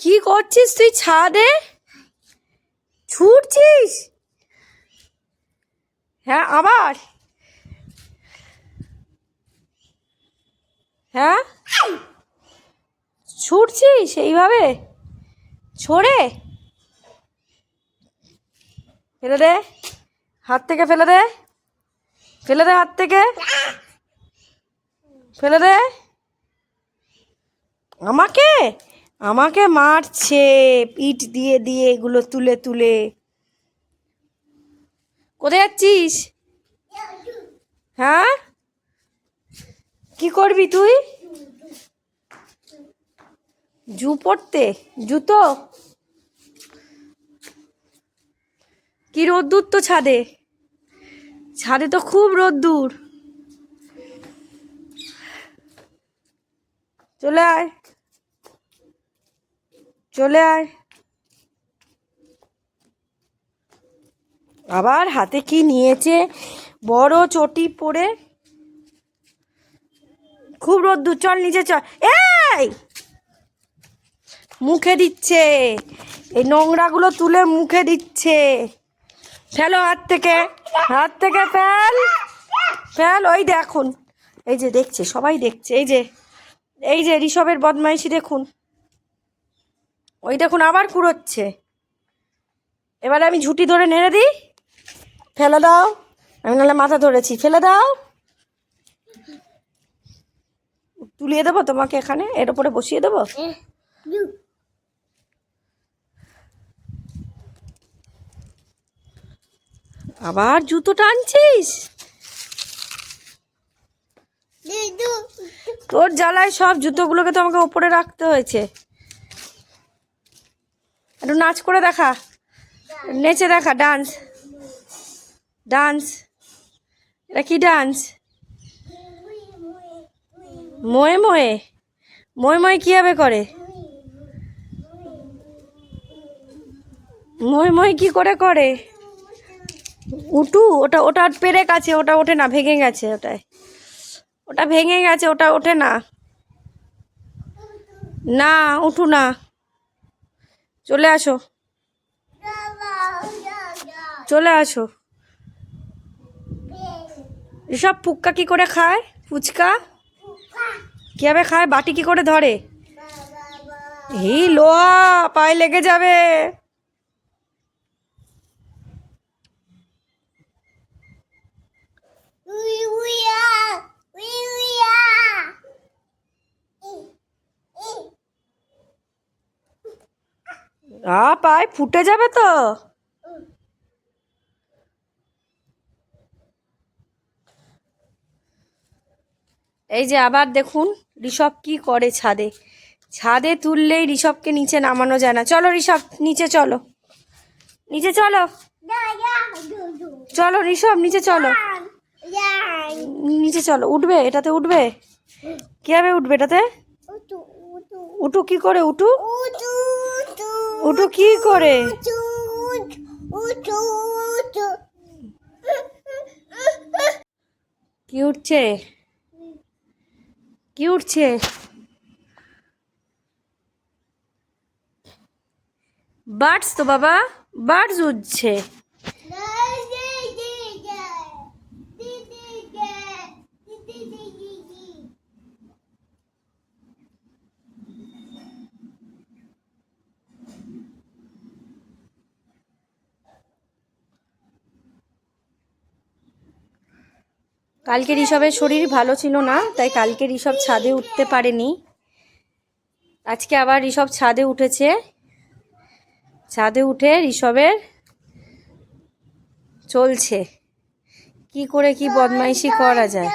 কি করছিস তুই ছাদে? ছুটছিস? হ্যাঁ আবার? হ্যাঁ? ছুটছিস এইভাবে? ছড়ে? ফেলে দে। হাত থেকে ফেলে দে। ফেলে দে হাত থেকে। ফেলে দে। আমাকে? আমাকে মারছে পিঠ দিয়ে দিয়ে এগুলো তুলে তুলে। কোথায় যাচ্ছিস? হ্যাঁ? কি করবি তুই? জু পড়তে, জুতো? কি রোদ্দুর তো ছাদে? ছাদে তো খুব রোদ্দুর। চলে আয়। চলে আয়। আবার হাতে কি নিয়েছে? বড় চটি পরে। খুব রোদ্দুর, চল নিচে চল। এই! মুখে দিচ্ছে। এই নোংরাগুলো তুলে মুখে দিচ্ছে। ফেলো হাত থেকে হাত থেকে ফেল। ফেল, ওই দেখুন। এই যে দেখছে, সবাই দেখছে। এই যে এই যে ঋষভের বদমাইশি দেখুন। ওই দেখুন, আবার কুড়োচ্ছে। এবারে আমি ঝুঁটি ধরে নেড়ে দিই। ফেলে দাও। আমি নাহলে মাথা ধরেছি। ফেলে দাও। তুলিয়ে দেবো তোমাকে এখানে? এর উপরে বসিয়ে দেবো? আবার জুতো টানছিস? তোর জ্বালায় সব জুতোগুলোকে তো আমাকে ওপরে রাখতে হয়েছে। একটু নাচ করে দেখা। নেচে দেখা ডান্স ডান্স এটা কি ডান্স ময়ে ময়ে। ময়ে ময়ে কীভাবে করে? ময়ে ময়ে কি করে করে? উটু ওটা ওটা পেরে আছে, ওটা ওঠে না, ভেঙে গেছে ওটায়। ওটা ভেঙে গেছে, ওটা ওঠে না। না, উঠু না। চলে আসো। চলে আসো। এসব পুক্কা কি করে খায়? ফুচকা? কীভাবে খায়? বাটি কি করে ধরে? এই লোহা, পায়ে লেগে যাবে। আ পায়ে ফুটে যাবে তো। এই যে আবার দেখুন ঋষভ কি করে ছাদে। ছাদে তুললেই ঋষভকে নিচে নামানো যায় না। চলো ঋষভ নিচে চলো। নিচে চলো। চলো ঋষভ নিচে চলো। নিচে চলো উঠবে এটাতে উঠবে। কীভাবে উঠবে এটাতে? উঠু কি করে উঠু। উঠু কি করে? কি উঠছে? কি উঠছে? বার্ডস তো বাবা বার্ডস উঠছে। কালকে ঋষভের শরীর ভালো ছিল না তাই কালকে ঋষভ ছাদে উঠতে পারেনি। আজকে আবার ঋষভ ছাদে উঠেছে। ছাদে উঠে ঋষভের চলছে। কি করে কি বদমাইশি করা যায়?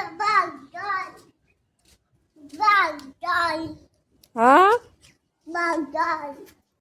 হ্যাঁ